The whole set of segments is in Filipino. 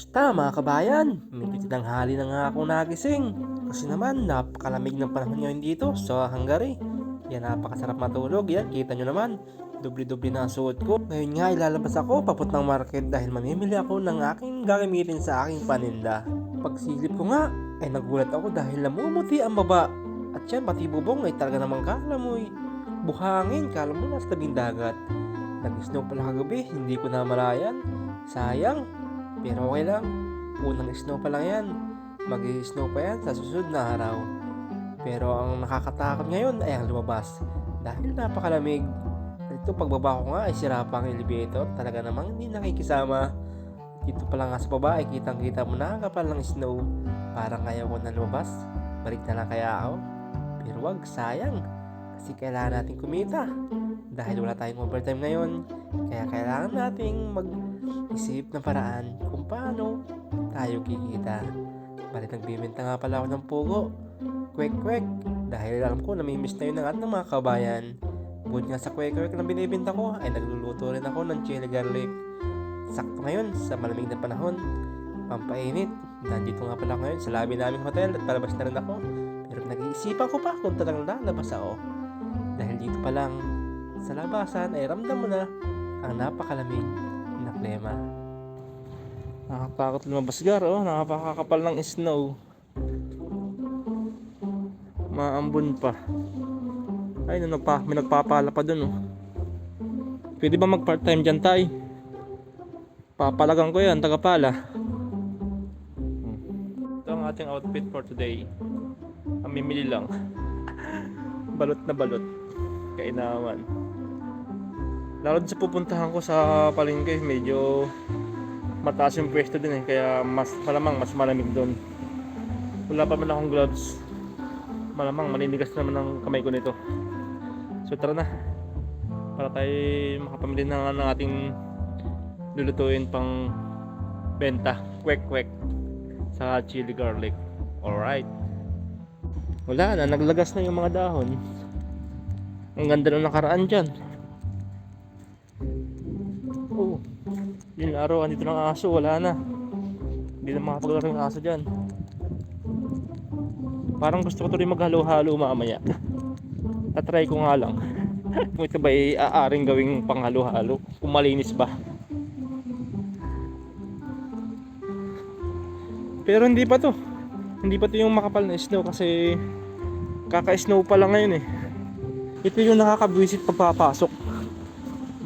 Kamusta mga kabayan? Medyo tinanghali na nga ako nagising. Kasi naman, napakalamig ng panahon ngayon dito sa Hungary. Yan, napakasarap matulog. Yan, kita nyo naman. Dubli-dubli na suot ko. Ngayon nga, ilalabas ako papuntang market dahil mamimili ako ng aking gagamitin sa aking paninda. Pagsilip ko nga, ay nagulat ako dahil namumuti ang baba. At yan, pati bubong ay talaga namang kalamoy. Buhangin, kala mo nasa tabing dagat. Nag-snow pala kagabi, hindi ko na malayan. Sayang, pero okay lang. Unang snow pa lang yan. Mag-snow pa yan sa susunod na araw. Pero ang nakakatakot ngayon ay ang lumabas. Dahil napakalamig. Dito pagbaba ko nga ay sira pa ang elevator. Talaga namang hindi nakikisama. Dito pa lang nga sa baba ay kitang kita mo na ang kapal ng snow. Parang ayaw ko na lumabas. Balik na lang kaya ako. Pero wag, sayang. Kasi kailangan natin kumita. Dahil wala tayong overtime ngayon. Kaya kailangan nating mag-isip ng paraan kung paano tayo kikita. Bali nagbibenta nga pala ako ng pugo. Kwek kwek. Dahil alam ko namimiss na yun ng ating mga kabayan. Bukod nga sa kwek kwek na binibenta ko ay nagluluto rin ako ng chili garlic. Sakto ngayon sa malamig na panahon. Pampainit. Nandito nga pala ngayon sa lobby naming hotel at palabas na rin ako. Pero nag-iisipan ko pa kung talagang lalabas ako. Dahil dito pa lang sa labasan ay ramdam mo na ang napakalamig na klema. Nakakatakot lumabas gar, oh. Nakapakakapal ng snow. Maambon pa. Ay, ano pa, may nagpapala pa dun, oh. Pwede ba mag part-time dyan, tay? Papalagan ko yan, tagapala. Hmm. Ito ang ating outfit for today. Mamimili lang. balot na balot. Kainaman. Lalo sa pupuntahan ko sa palengke, medyo mataas yung pwesto din eh. Kaya mas malamang mas malamig doon. Wala pa man akong gloves. Malamang maninigas naman ang kamay ko nito. So tara na. Para tayo makapamili na ng ating lulutuin pang benta. Kwek kwek. Sa chili garlic. Alright. Wala na, naglagas na yung mga dahon. Ang ganda ng nakaraan dyan. Yung araw, andito ng aso, wala na. Hindi na makapaglaro yung aso dyan. Parang gusto ko tuloy maghalo-halo mamaya. Tatry ko nga lang. Kung ito ba ay aaring gawing panghalo-halo. Kung malinis ba. Pero hindi pa to. Hindi pa to yung makapal na snow kasi kaka-snow pa lang ngayon eh. Ito yung nakakabwisit pagpapasok.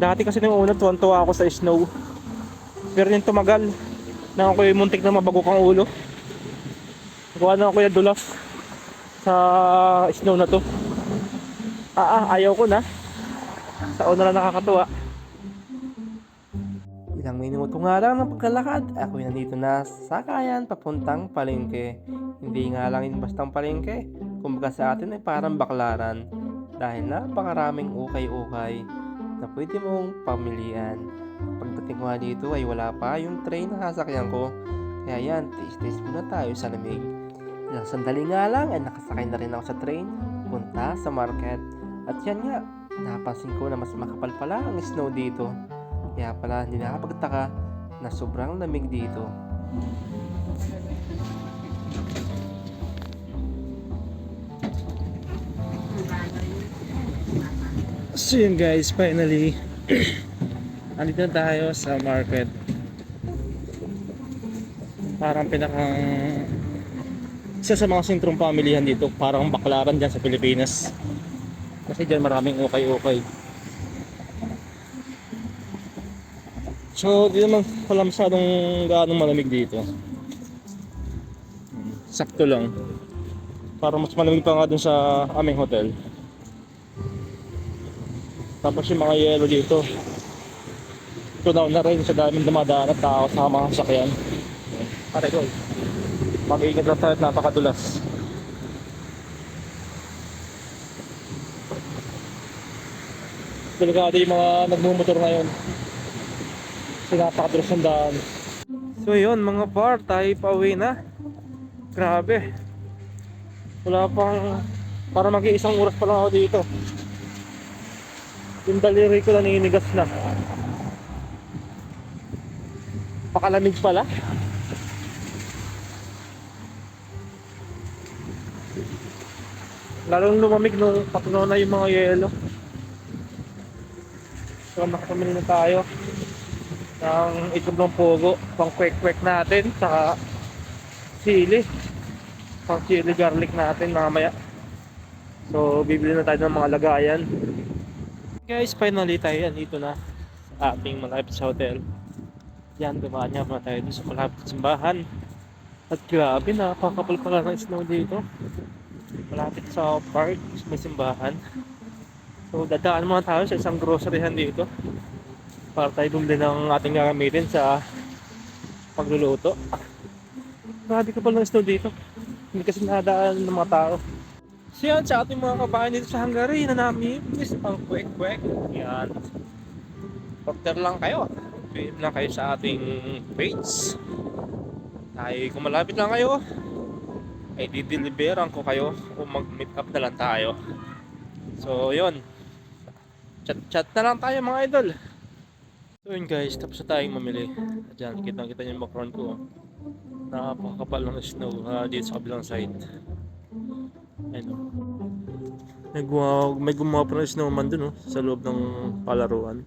Dati kasi nung una tuwan-tuwa ako sa snow. Pero yung tumagal, nang ako yung muntik na mabago kang ulo. Gawa na ako yung dulas sa snow na to. Ah, ah, ayaw ko na. Sa una lang nakakatuwa. Ilang minuto nga lang ng paglalakad, ako yung nandito na sa sakayan papuntang palengke. Hindi nga lang yung bastang palengke, kumbaga sa atin ay parang baklaran. Dahil napakaraming ukay-ukay na pwede mong pamilian. Pagdating ko nga dito ay wala pa yung train na sasakyan ko. Kaya yan, taste-taste muna tayo sa lamig. Ilang sandali nga lang ay nakasakay na rin ako sa train punta sa market. At yan nga, napansin ko na mas makapal pala ang snow dito. Kaya pala hindi nakapagtaka na sobrang lamig dito. So yun guys, finally Andito tayo sa market. Parang pinakang Isa sa mga sentrong pamilihan dito. Parang baklaran dyan sa Pilipinas. Kasi dyan maraming ukay-ukay. So di naman pala masyadong gaanong malamig dito. Sakto lang. Parang mas malamig pa nga dun sa aming hotel. Tapos yung mga yelo dito. Tunaw na rin sa daming dumadaan at tao sa mga sasakyan. Pare ko. Mag-iingat lang tayo at napakadulas. Delikado yung mga nagmumotor ngayon. Kasi napakadulas ng daan. So yun mga par, tayo pauwi na. Grabe. Wala pang... Para mag-iisang oras pa lang ako dito. Yung daliri ko naninigas na. Napakalamig pala. Lalong lumamig nung patunaw na yung mga yelo. So nakapamili na tayo ng itlog ng pogo, pang kwek-kwek natin, saka chili. Pang chili garlic natin mamaya. So bibili na tayo ng mga lagayan. Guys, finally tayo andito na sa ating malapit sa hotel. Yan, dumaan niya muna tayo dito sa malapit simbahan. At grabe, napakapal pala ng snow dito. Malapit sa park, may simbahan. So dadaan muna tayo sa isang groceryhan dito. Para tayo bumili ng ating gagamitin sa pagluluto. Grabe ka pala ng snow dito. Hindi kasi nadaan ng mga tao. So yan, sa ating mga kabayan dito sa Hungary na namin is ang kwek-kwek. Yan. Order lang kayo. Pili lang kayo sa ating page. Ay, kung malapit lang kayo, ay dideliveran ko kayo o mag-meet up na lang tayo. So, yun. Chat-chat na lang tayo mga idol. So yun guys, tapos na tayong mamili. At yan, kitang-kita niyo yung background ko. Napakakapal ng snow ah, dito sa kabilang side. Ayun o. May gumawa, may gumawa pa ng snowman dun oh, sa loob ng palaruan.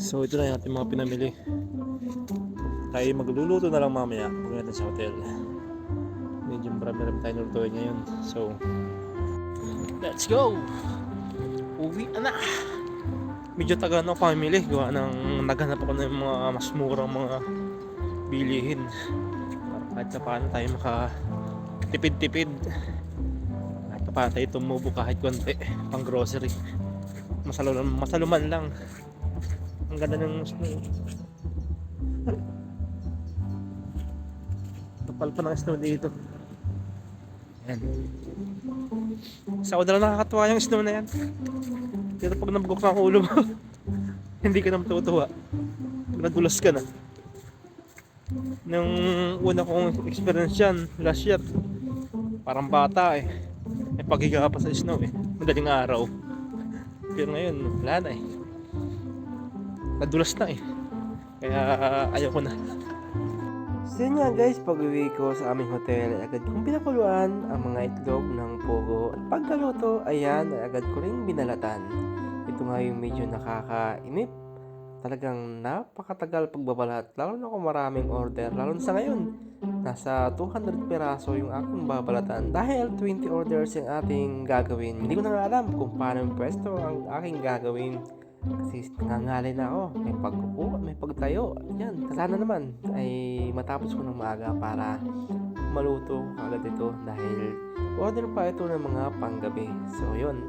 So ito na yung ating mga pinamili. Tayo magluluto na lang mamaya kung natin sa hotel. Medyo marami-rami tayo nilutuin ngayon. So, let's go! Uwi na! Medyo taga ng family. Gawa ng naghanap ako ng mga mas murang mga bilihin. Para kahit na paano tayo maka tipid-tipid. Kahit na paano tayo tumubo kahit konti pang grocery. Masaluman, masaluman lang. Ang ganda ng snow. Kapal pa ng snow dito. Yan. Sa ako na lang nakakatuwa yung snow na yan. Pero pag nabugok na ang ulo mo, hindi ka na matutuwa. Pag nadulas ka na. Nung una kong experience yan, last year, parang bata eh. May paghiga pa sa snow eh. Madaling araw. Pero ngayon, wala na eh. Nadulas na eh. Kaya ayoko na. So yun nga guys, pag uwi ko sa aming hotel, ay agad kong pinakuluan ang mga itlog ng pogo. At pagkaluto, ayan, ay agad ko rin binalatan. Ito nga yung medyo nakakainip. Talagang napakatagal pagbabalat, lalo na kung maraming order, lalo na sa ngayon. Nasa 200 peraso yung aking babalatan dahil 20 orders yung ating gagawin. Hindi ko na alam kung paano yung pwesto ang aking gagawin. Kasi nangangalay na ako. May pagkupo, may pagtayo. Yan. Sana naman ay matapos ko ng maaga para maluto agad ito dahil order pa ito ng mga panggabi. So, yun.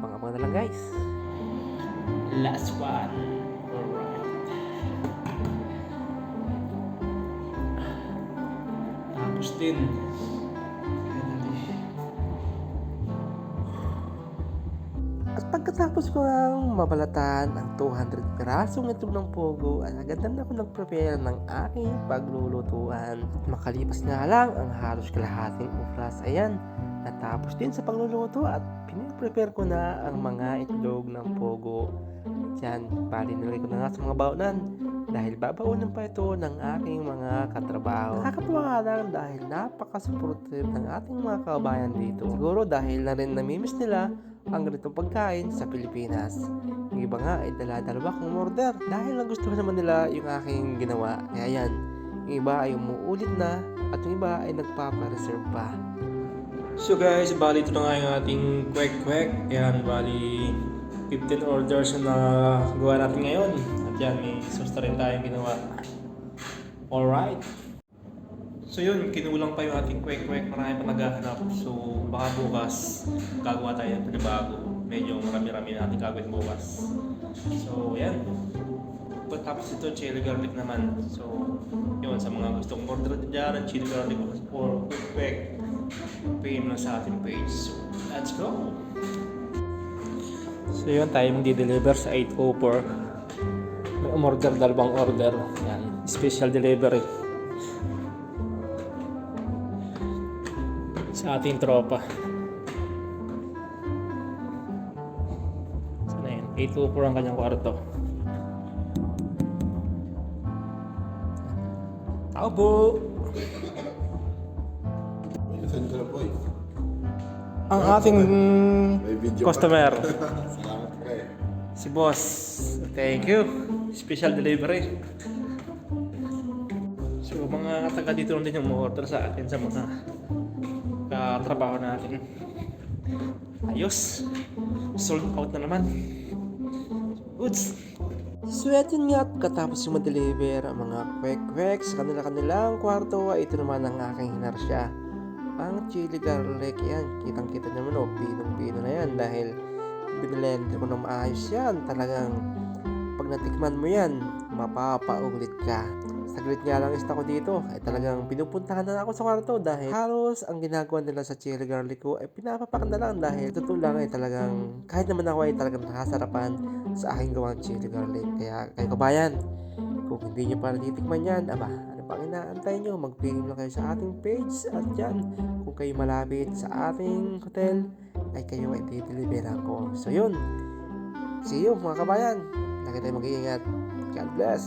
Abang-abang na lang guys. Last one. Alright. Tapos din. Pagkatapos ko ng mabalatan ang 200 pirasong itlog ng pogo, ay agad na ako nag-prepare ng aking paglulutuan. At makalipas nga lang ang halos kalahating oras, ayan, natapos din sa pagluluto at piniprepare ko na ang mga itlog ng pogo. Diyan, bali nilagay ko na nga sa mga baonan dahil babaunan pa ito ng aking mga katrabaho. Nakakatuwa nga lang dahil napaka-supportive ng ating mga kabayan dito. Siguro dahil na rin namimiss nila ang ganitong pagkain sa Pilipinas. Yung iba nga ay dala-dalawa kong order dahil nagustuhan naman nila yung aking ginawa. Kaya yan, yung iba ay umuulit na at yung iba ay nagpapa-reserve pa. So guys, bali ito na nga yung ating kwek-kwek. Yan, bali 15 orders na gawa natin ngayon. At yan, may sauce rin tayong ginawa. Alright. So yun, kinulang pa yung ating kwek-kwek. Marami pa naghahanap. So baka bukas, gagawa tayo ng panibago. Medyo marami-rami na ating gagawin bukas. So yan. Tapos ito, chili garlic naman. So, yun, sa mga gustong order dyan ng chili garlic or kwek-kwek, PM lang sa ating page. So, let's go! So yun, tayo mag-deliver sa 804. May umorder, dalawang order. Yan, special delivery. Sa ating tropa. Sana yun, 804 ang kanyang kwarto. Tao po! Minsan ka na po eh. ang ating May video customer. Salamat ka eh. Si boss. Thank you. Special delivery. So, mga taga dito lang din yung order sa atin sa mga katrabaho natin. Ayos. Sold out na naman. Goods. So, yun nga at katapos yung ma-deliver ang mga kwek-kwek sa kanila-kanilang kwarto ay ito naman ang aking hinarsya. Ang chili garlic yan. Kitang-kita naman o, pinong-pino na yan dahil binilender ko na maayos yan. Talagang pag natikman mo yan, mapapaulit ka. Saglit nga langista ko dito, ay talagang pinupuntahan na ako sa kwarto dahil halos ang ginagawa nila sa chili garlic ko ay pinapapakan na lang dahil totoo lang ay talagang kahit naman ako ay talagang nakasarapan sa aking gawang chili garlic. Kaya kayo kabayan, kung hindi nyo pa natitikman yan, aba, ano pang inaantay nyo? Mag-PM lang kayo sa ating page at yan, kung kayo malapit sa ating hotel, ay kayo ay dideliveran ko. So yun, see you mga kabayan. Lagi tayo mag-iingat. God bless.